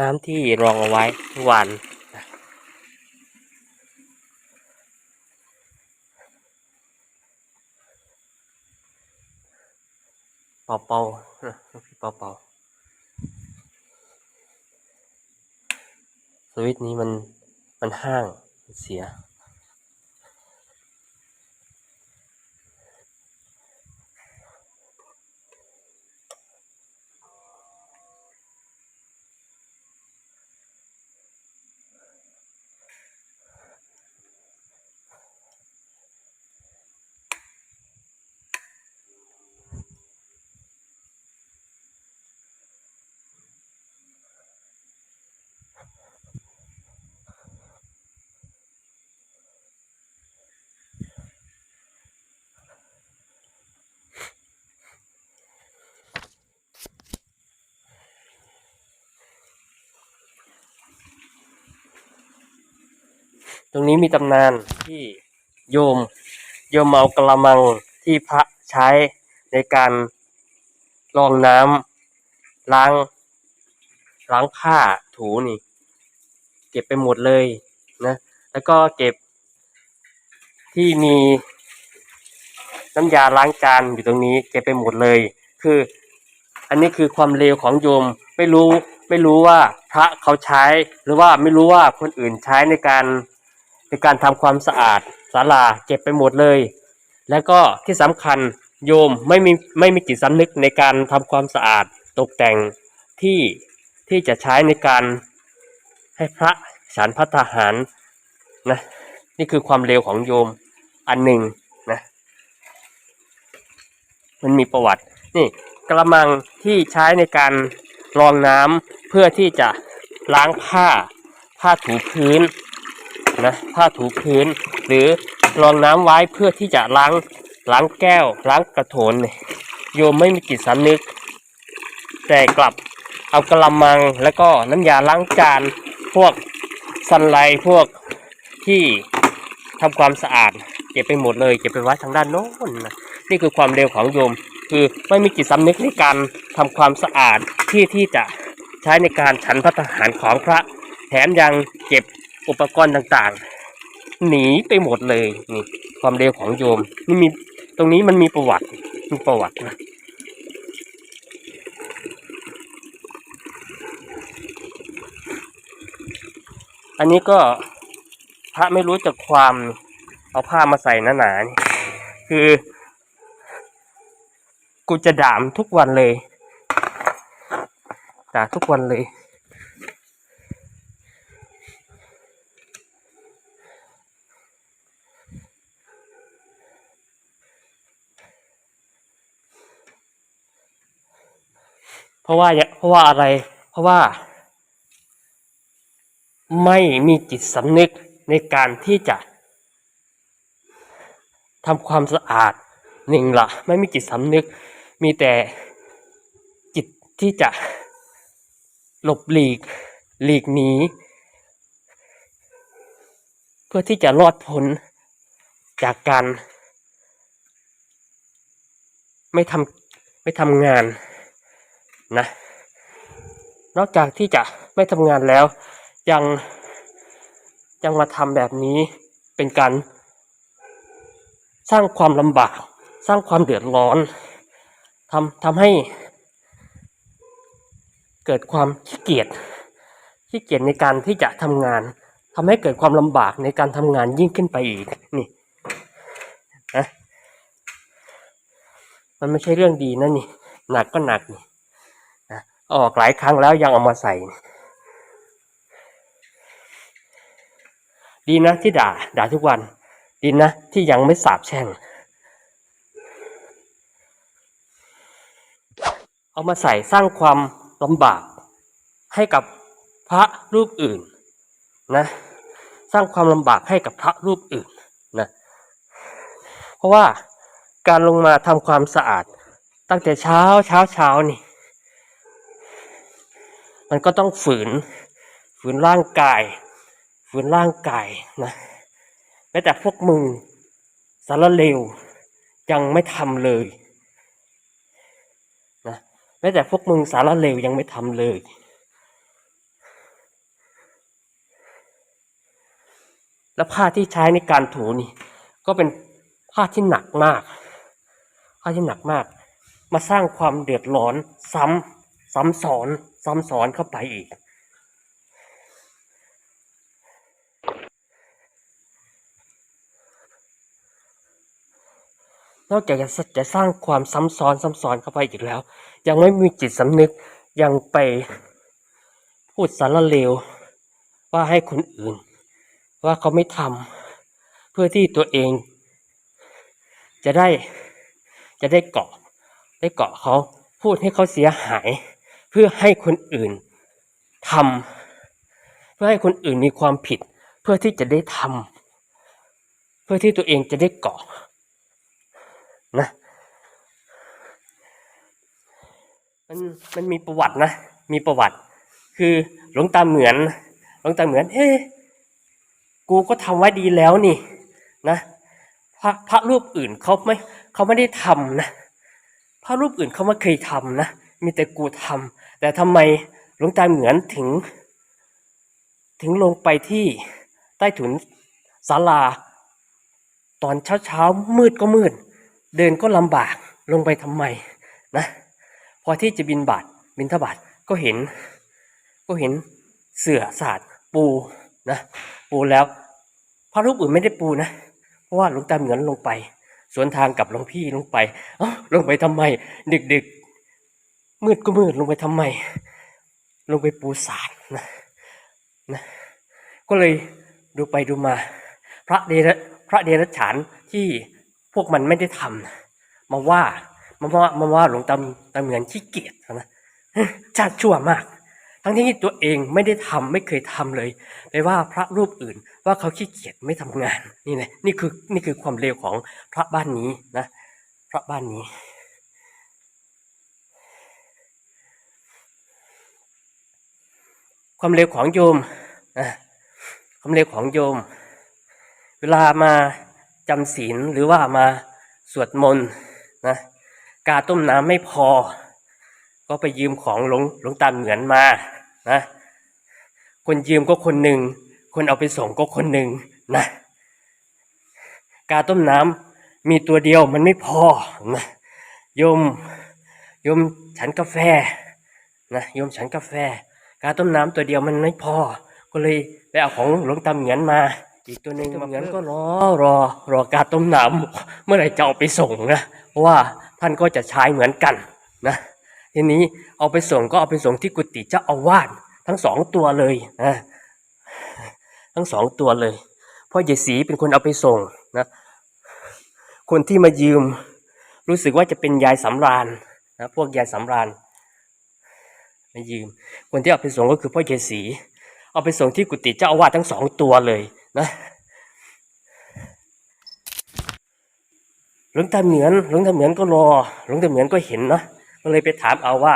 น้ำที่รองเอาไว้ทุกวันนะเป่าเป่าๆนะพี่เป่าเป่าสวิตช์นี้มันมันห้างเสีย ตรงนี้มีตำนานที่โยม โยมเอากระมังที่พระใช้ในการรองน้ำล้าง ล้างผ้าถูนี่ เก็บไปหมดเลยนะ แล้วก็เก็บที่มีน้ำยาล้างจานอยู่ตรงนี้เก็บไปหมดเลย คือ อันนี้คือความเลวของโยมไม่รู้ ไม่รู้ว่าพระเขาใช้ หรือว่าไม่รู้ว่าคนอื่นใช้ในการ ในการทำความสะอาดศาลาเก็บไปหมดเลย แล้วก็ที่สำคัญโยมไม่มีไม่มีจิตสำนึกในการทำความสะอาดตกแต่งที่ที่จะใช้ในการให้พระฉันพัฒหารนะนี่คือความเลวของโยมอันหนึ่งนะมันมีประวัตินี่กระมังที่ใช้ในการรองน้ำเพื่อที่จะล้างผ้าผ้าถูพื้น นะผ้าถูพื้น หรือรองน้ำไว้เพื่อที่จะล้างล้างแก้ว ล้างกระโถนเนยโยมไม่มีจิตสำนึก แต่กลับเอากระมังแล้วก็น้ำยาล้างจานพวกสันไลพวกที่ทำความสะอาดเก็บไปหมดเลยเก็บไปไว้ทางด้านโน้นนะนี่คือความเร็วของโยม คือไม่มีจิตสำนึกในการทำความสะอาดที่ที่จะใช้ในการฉันพัฒหารของพระ แถมยังเก็บ อุปกรณ์ต่างๆ หนีไปหมดเลยนี่ความเร็วของโยมนี่มีตรงนี้มันมีประวัติมีประวัตินะอันนี้ก็พระไม่รู้จักความเอาผ้ามาใส่หนาๆนี่คือ กูจะด่ามทุกวันเลยด่าทุกวันเลย เพราะว่าอย่าเพราะว่าอะไร เพราะว่า ไม่มีจิตสำนึกในการที่จะทำความสะอาดหนึ่งละไม่มีจิตสำนึก มีแต่จิตที่จะหลบหลีก หลีกหนีเพื่อที่จะรอดพ้นจากการ ไม่ทำไม่ทำงาน นะ นอกจากที่จะไม่ทำงานแล้ว ยังยังมาทำแบบนี้เป็นการ สร้างความลำบาก สร้างความเดือดร้อนทำทำให้ เกิดความขี้เกียจขี้เกียจในการที่จะทำงานทำให้เกิดความลำบากในการทำงานยิ่งขึ้นไปอีกนี่นะมันไม่ใช่เรื่องดีนะนี่หนักก็หนักนี่ ออกหลายครั้งแล้วยังเอามาใส่ ดีนะที่ด่า ด่าทุกวัน ดีนะที่ยังไม่สาบแช่ง เอามาใส่สร้างความลำบาก ให้กับพระรูปอื่น นะ สร้างความลำบากให้กับพระรูปอื่นนะ เพราะว่าการลงมาทำความสะอาด ตั้งแต่เช้าเช้าเช้านี่ มันก็ต้องฝืน ฝืนร่างกาย ฝืนร่างกายนะแม้แต่พวกมึงสารเลวยังไม่ทำเลยนะแม้แต่พวกมึงสารเลวยังไม่ทำเลย แล้วผ้าที่ใช้ในการถูนี่ ก็เป็นผ้าที่หนักมากผ้าที่หนักมาก มาสร้างความเดือดร้อน ซ้ำซ้ำซ้อน ซ้ำซ้อนเข้าไปอีก นอกจากจะจะสร้างความซ้ำซ้อนซ้ำซ้อนเข้าไปอีกแล้ว ยังไม่มีจิตสำนึกยังไปพูดสารเลวว่าให้คนอื่น ว่าเขาไม่ทำเพื่อที่ตัวเอง จะได้จะได้เกาะได้เกาะเขาพูดให้เขาเสียหาย พื่อให้คนอื่นทำเพื่อให้คนอื่นมีความผิด เพื่อที่จะได้ทำเพื่อที่ตัวเองจะได้เกาะนะมันมันมีประวัตินะ มีประวัติ คือหลวงตาเหมือนหลวงตาเหมือนเฮ้กูก็ทำไว้ดีแล้วนี่นะพระพระรูปอื่นเขาไม่เขาไม่ได้ทำนะพระรูปอื่นเขาไม่เคยทำนะมีแต่กูทำ แต่ทำไมหลวงตาเหมือนถึง ถึงลงไปที่ใต้ถุนศาลา ตอนเช้าเช้ามืดก็มืด เดินก็ลำบากลงไปทำไมนะพอที่จะบินบาทบินทบาทก็เห็น ก็เห็นเสือสาดปูนะปูแล้วพระรูปอื่นไม่ได้ปูนะ เพราะว่าหลวงตาเหมือนลงไป สวนทางกับหลวงพี่ลงไป เอ้าลงไปทำไม ดึกดึก มืดก็มืดลงไปทำไม ลงไปปูสาดนะนะก็เลยดูไปดูมา พระเดรพระเดรัจฉานที่พวกมันไม่ได้ทำมาว่ามาว่ามาว่าหลวงตาตาเหมือนขี้เกียจนะชาติชั่วมาก ทั้งที่ตัวเองไม่ได้ทำไม่เคยทำเลยไปว่าพระรูปอื่นว่าเขาขี้เกียจไม่ทำงานนี่นะนี่คือนี่คือความเลวของพระบ้านนี้นะ พระบ้านนี้ ความเลวของโยมนะความเลวของโยม เวลามาจำศีลหรือว่ามาสวดมนต์นะกาต้มน้ำไม่พอ ก็ไปยืมของหลวงหลวงตาเหมือนมานะคนยืมก็คนหนึ่งคนเอาไปส่งก็คนหนึ่งนะกาต้มน้ำมีตัวเดียวมันไม่พอนะโยมโยมฉันกาแฟนะโยมฉันกาแฟ กาต้มน้ำตัวเดียวมันไม่พอ ก็เลยไปเอาของหลวงตาเหมือนมา อีกตัวหนึ่งเหมือนก็รอรอรอกาต้มน้ำเมื่อไหร่จะเอาไปส่งนะเพราะว่าท่านก็จะใช้เหมือนกันนะทีนี้เอาไปส่งก็เอาไปส่งที่กุฏิเจ้าอาวาสทั้งสองตัวเลยนะทั้งสองตัวเลยพ่อเยายศรีเป็นคนเอาไปส่งนะคนที่มายืมรู้สึกว่าจะเป็นยายสำราญนะพวกยายสำราญ มายืม คนที่เอาไปส่งก็คือพ่อเยายศรีเอาไปส่งที่กุฏิเจ้าอาวาสทั้งสองตัวเลยนะหลวงตาเหมือนหลวงตาเหมือนก็รอหลวงตาเหมือนก็เห็นเนาะก็เลยไปถามเอาว่า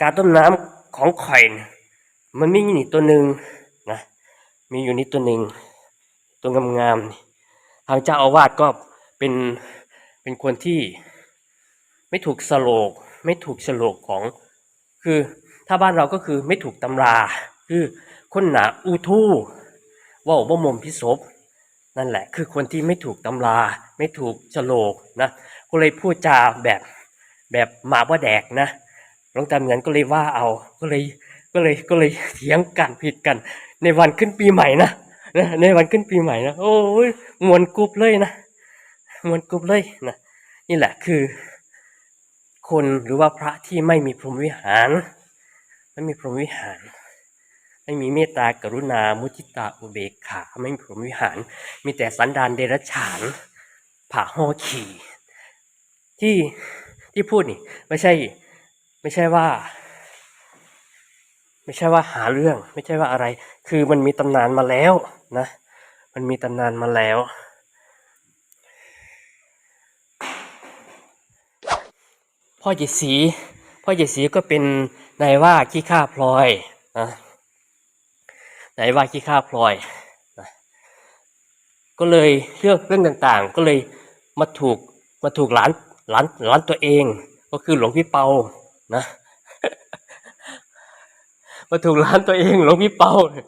การต้มน้ำของข่อยมันมีอยู่นี่ตัวหนึ่งนะมีอยู่นี่ตัวหนึ่งตัวงามๆทางเจ้าอาวาสก็เป็นเป็นคนที่ไม่ถูกสโลกไม่ถูกสโลกของ คือถ้าบ้านเราก็คือไม่ถูกตำรา คือคนหนาอูทู่ว่าบ่มมพิศพนั่นแหละ คือคนที่ไม่ถูกตำรา ไม่ถูกฉโลกนะก็เลยพูดจาแบบแบบหมาว่าแดกนะหลวงตาเหมือนก็เลยว่าเอาก็เลยก็เลยก็เลยเถียงกันผิดกัน ในวันขึ้นปีใหม่นะนะในวันขึ้นปีใหม่นะโอ้ยมวนกรุบเลยนะมวนกรุบเลยนะนี่แหละคือ คนหรือว่าพระที่ไม่มีพรหมวิหาร ไม่มีพรหมวิหาร ไม่มีเมตตากรุณา มุทิตาอุเบกขาไม่มีพรหมวิหาร มีแต่สันดานเดรัจฉานผ่าห่อขี่ที่ที่พูดนี่ไม่ใช่ไม่ใช่ว่า ไม่ใช่ว่าหาเรื่อง ไม่ใช่ว่าอะไร คือมันมีตำนานมาแล้วนะ มันมีตำนานมาแล้ว พ่อเจสีพ่อเจสีก็เป็นนายว่าขี้ข้าพลอยนะนายว่าขี้ข้าพลอยนะก็เลยเรื่องเรื่องต่างๆ ก็เลยมาถูกมาถูกหลานหลานหลานตัวเอง ก็คือหลวงพี่เปานะมาถูกหลานตัวเองหลวงพี่เปาเนี่ย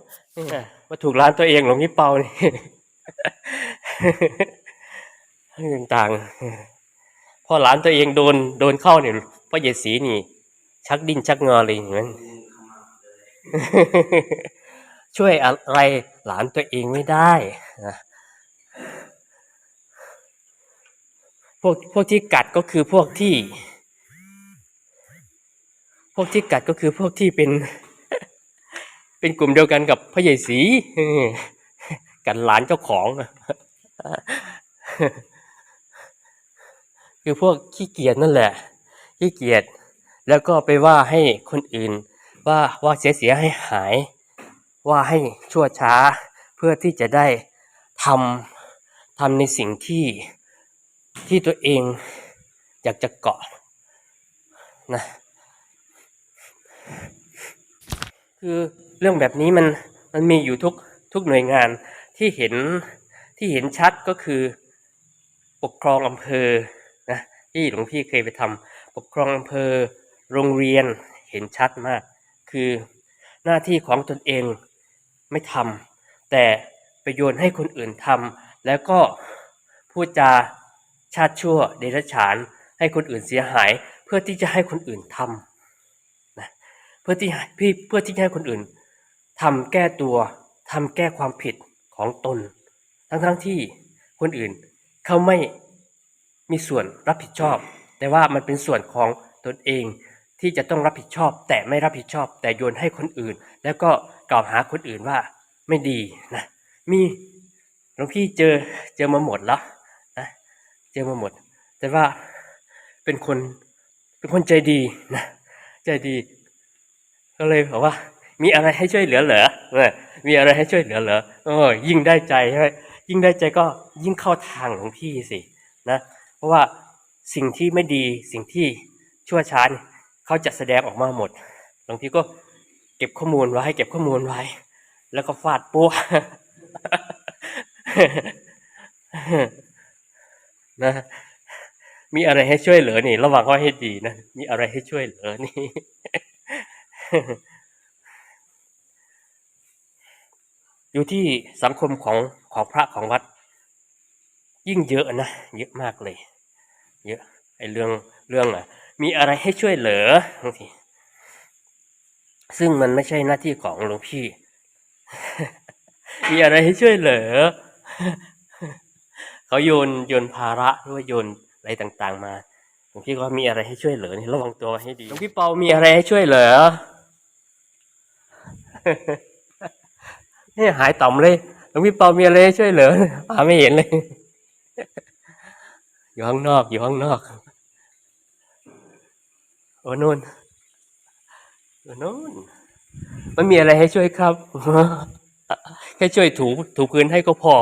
มาถูกร้านตัวเองหลวงพี่เปานี่ต่างๆ พอร้านตัวเองโดนโดนเข้าเนี่ยพ่อใหญ่ศรีนี่ ชักดิ้นชักงอเลยอย่างนั้นช่วยอะไรหลานตัวเองไม่ได้นะพวกพวกที่กัดก็คือพวกที่ พวกที่กัดก็คือพวกที่เป็น เป็นกลุ่มเดียวกันกับพ่อใหญ่ศรีเออกัดหลานเจ้าของ คือพวกขี้เกียจนั่นแหละขี้เกียจแล้วก็ไปว่าให้คนอื่น ว่าว่าเสียเสียให้หาย ว่าให้ชั่วช้าเพื่อที่จะได้ทำทำในสิ่งที่ที่ตัวเองอยากจะเกาะนะคือเรื่องแบบนี้มันมันมีอยู่ทุกทุกหน่วยงานที่เห็นที่เห็นชัดก็คือปกครองอำเภอ ที่หลวงพี่เคยไปทำปกครองอำเภอโรงเรียนเห็นชัดมาก คือหน้าที่ของตนเองไม่ทำแต่ไปโยนให้คนอื่นทำแล้วก็พูดจาชาติชั่วเดรัจฉาน ให้คนอื่นเสียหาย เพื่อที่จะให้คนอื่นทำนะเพื่อที่พี่เพื่อที่จะให้คนอื่นทำแก้ตัวทำแก้ความผิดของตน ทั้งๆที่คนอื่นเขาไม่ มีส่วนรับผิดชอบ แต่ว่ามันเป็นส่วนของตนเองที่จะต้องรับผิดชอบ แต่ไม่รับผิดชอบ แต่โยนให้คนอื่น แล้วก็กล่าวหาคนอื่นว่าไม่ดีนะมีหลวงพี่เจอเจอมาหมดแล้วนะเจอมาหมด แต่ว่าเป็นคนเป็นคนใจดีนะใจดี ก็เลยบอกว่า มีอะไรให้ช่วยเหลือเหรอเออมีอะไรให้ช่วยเหลือเหรอเออยิ่งได้ใจใช่ไหมยิ่งได้ใจก็ยิ่งเข้าทางหลวงพี่สินะ เพราะว่าสิ่งที่ไม่ดีสิ่งที่ชั่วช้าเนี่ยเขาจะแสดงออกมาหมดหลวงพี่ก็เก็บข้อมูลไว้เก็บข้อมูลไว้ แล้วก็ฟาดปัวนะมีอะไรให้ช่วยเหลือนี่ ระวังไว้ให้ดีนะมีอะไรให้ช่วยเหลือนี่ อยู่ที่สังคมของของพระของวัด ยิ่งเยอะนะ เยอะมากเลย เยอะไอเรื่องเรื่องอะ มีอะไรให้ช่วยเหลือบางทีซึ่งมันไม่ใช่หน้าที่ของหลวงพี่ มีอะไรให้ช่วยเหลือ เขาโยนโยนภาระหรือว่าโยนอะไรต่าง ๆ มาหลวงพี่ก็มีอะไรให้ช่วยเหลือนี่ระวังตัวให้ดีหลวงพี่เปามีอะไรให้ช่วยเหลือนี่หายต่อมเลยหลวงพี่เปามีอะไรให้ช่วยเหลือหาไม่เห็นเลย อยู่ข้างนอก อยู่ข้างนอก โอ้นู่นโอ้นู่นมันมีอะไรให้ช่วยครับ แค่ช่วยถูถูพื้นให้ก็พอ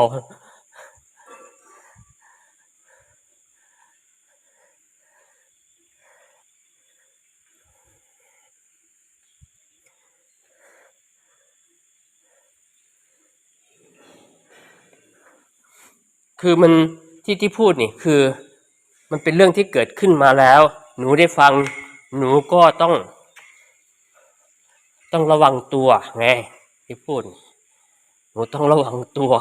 คือมัน ที่ที่พูดนี่คือ มันเป็นเรื่องที่เกิดขึ้นมาแล้ว หนูได้ฟัง หนูก็ต้อง ต้องระวังตัวไงที่พูด หนูต้องระวังตัว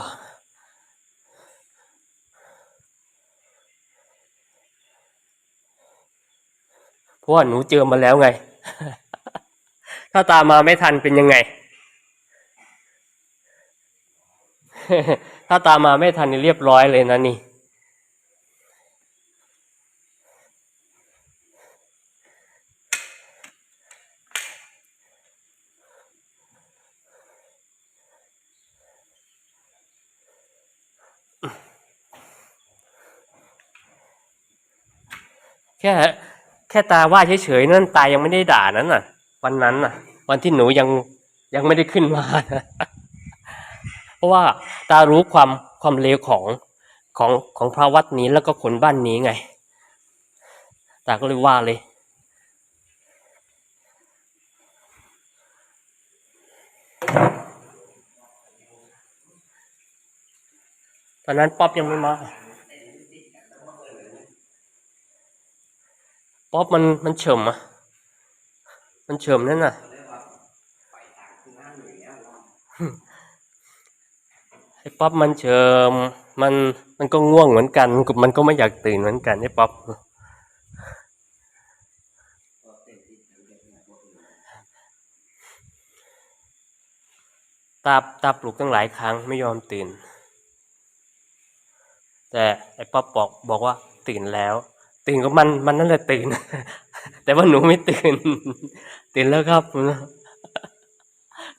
เพราะว่าหนูเจอมาแล้วไง ถ้าตามมาไม่ทันเป็นยังไงถ้าตามมาไม่ทันนี่เรียบร้อยเลยนะนี่ ค่แค่ตาว่าเฉยๆนั่นตายังไม่ได้ด่านั้นน่ะ วันนั้นน่ะ วันที่หนูยังยังไม่ได้ขึ้นมานะเพราะว่าตารู้ความความเลวของของของพระวัดนี้แล้วก็คนบ้านนี้ไง ตาก็เลยว่าเลย ตอนนั้นป๊อปยังไม่มา ป๊อปมันมันเฉิมอะมันเฉิมนั่นน่ะไอ้ป๊อปมันเชิมมันมันก็ง่วงเหมือนกัน มันก็ไม่อยากตื่นเหมือนกันไอ้ป๊อปตาตาปลุกตั้งหลายครั้งไม่ยอมตื่น แต่ไอ้ป๊อปบอกบอกว่าตื่นแล้ว ตื่นก็มันมันนั่นแหละตื่น แต่ว่าหนูไม่ตื่น ตื่นแล้วครับ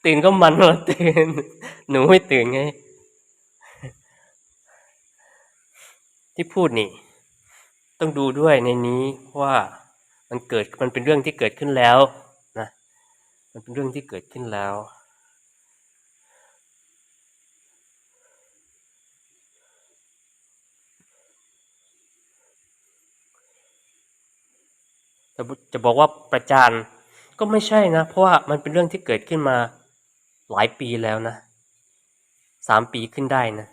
ตื่นก็มันว่าตื่น หนูไม่ตื่นไง ที่พูดนี่ ต้องดูด้วยในนี้ว่ามันเกิดมันเป็นเรื่องที่เกิดขึ้นแล้วนะมันเป็นเรื่องที่เกิดขึ้นแล้ว จะจะบอกว่าประจานก็ไม่ใช่นะ เพราะว่ามันเป็นเรื่องที่เกิดขึ้นมาหลายปีแล้วนะสามปีขึ้นได้นะ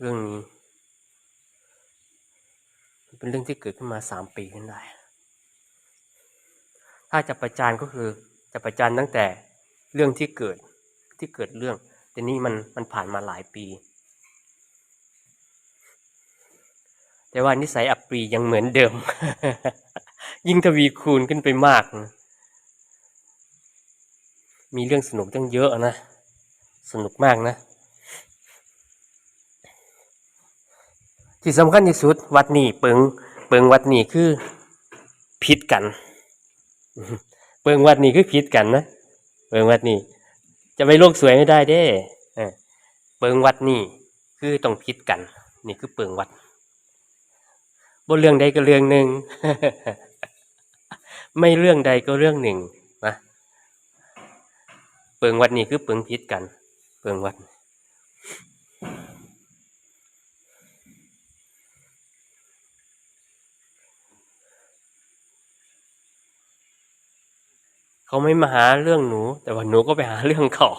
เรื่องนี้มันเป็นเรื่องที่เกิดขึ้นมาสามปีขึ้นได้ ถ้าจะประจานก็คือจะประจานตั้งแต่เรื่องที่เกิดที่เกิดเรื่อง แต่นี่มันมันผ่านมาหลายปี แต่ว่านิสัยอัปรียังเหมือนเดิม ยิ่งทวีคูณขึ้นไปมากนะมีเรื่องสนุกตั้งเยอะนะ สนุกมากนะ ที่สำคัญที่สุด วัดนี้เปิง เปิงวัดนี้คือพิษกัน เปิงวัดนี้คือพิษกันนะ เปิงวัดนี้จะไปโลกสวยไม่ได้เด้เออเปิงวัดนี้คือต้องพิษกัน นี่คือเปิงวัดบนเรื่องใดก็เรื่องหนึ่ง ไม่เรื่องใดก็เรื่องหนึ่งนะเปิงวัดนี้คือเปิงพิษกัน เปิงวัด เขาไม่มาหาเรื่องหนู แต่ว่าหนูก็ไปหาเรื่องเขา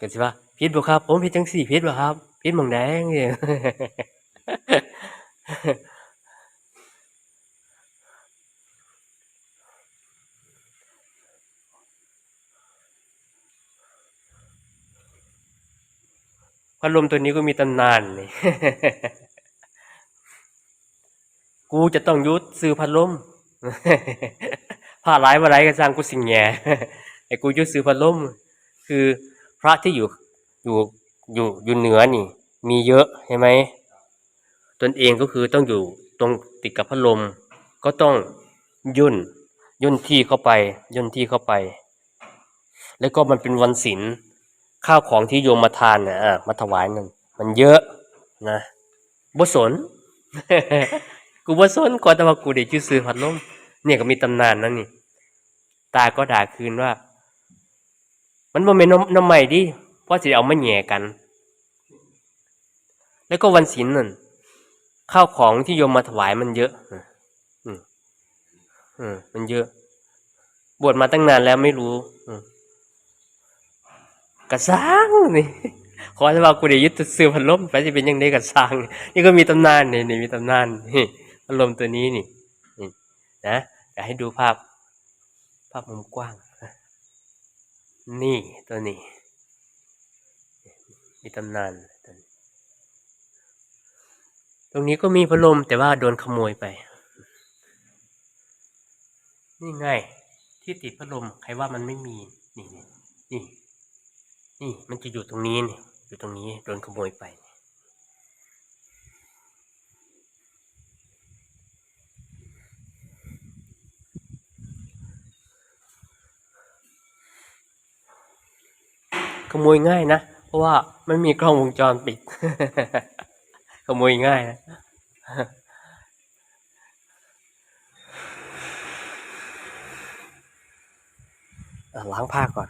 กันสิว่าพิษบ่ครับ ผมพิษจังสี่พิษบ่ครับพิษหมองแดงเนี่ยพัดลมตัวนี้ก็มีตำนานนี่กูจะต้องยุดซื้อพัดลมผ้าหลายมาหลายก็สร้างกูสิ่งแย่ไอ้กูยุดซื้อพัดลมคือ พระที่อยู่อยู่อยู่อยู่เหนือนี่ มีเยอะใช่ไหมตนเองก็คือต้องอยู่ตรงติดกับพัดลม ก็ต้องยุ่นยุ่นที่เข้าไปยุ่นที่เข้าไป แล้วก็มันเป็นวันศีลข้าวของที่โยมมาทานเนี่ยอะมาถวายนั่นมันเยอะนะบสนกูบสนก่อนแต่ว่ากูได้ชื่อซื้อพัดลมเนี่ยก็มีตำนานนั่นนี่ ตาก็ด่าคืนว่า มันบ่แม่นน้ำใหม่ดิเพราะสิเอามาแหย่กัน แล้วก็วันศีลนั่นข้าวของที่โยมมาถวายมันเยอะอืมอืมมันเยอะ บวชมาตั้งนานแล้วไม่รู้ อืมกระซ้างนี่ขอให้ว่ากูได้ยึดซื้อพัดลมไปจะเป็นยังไงกระซ้างนี่ก็มีตำนานนี่นี่มีตำนานนี่พัดลมตัวนี้นี่นี่นะอยากให้ดูภาพ ภาพมุมกว้าง นี่ตัวนี้ มีตำนาน ตรงนี้ก็มีพัดลมแต่ว่าโดนขโมยไป นี่ไง ที่ติดพัดลมใครว่ามันไม่มี นี่นี่นี่นี่มันจะอยู่ตรงนี้นี่อยู่ตรงนี้โดนขโมยไป โมยง่ายนะ เพราะว่าไม่มีกล้องวงจรปิด ขโมยง่ายนะอะล้างผ้าก่อน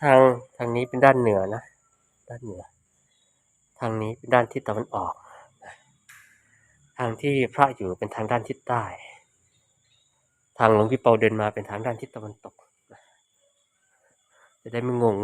ทางทางนี้เป็นด้านเหนือนะ ด้านเหนือ ทางนี้เป็นด้านทิศตะวันออก ทางที่พระอยู่เป็นทางด้านทิศใต้ ทางหลวงพี่เปาเดินมาเป็นทางด้านทิศตะวันตก จะได้ไม่งง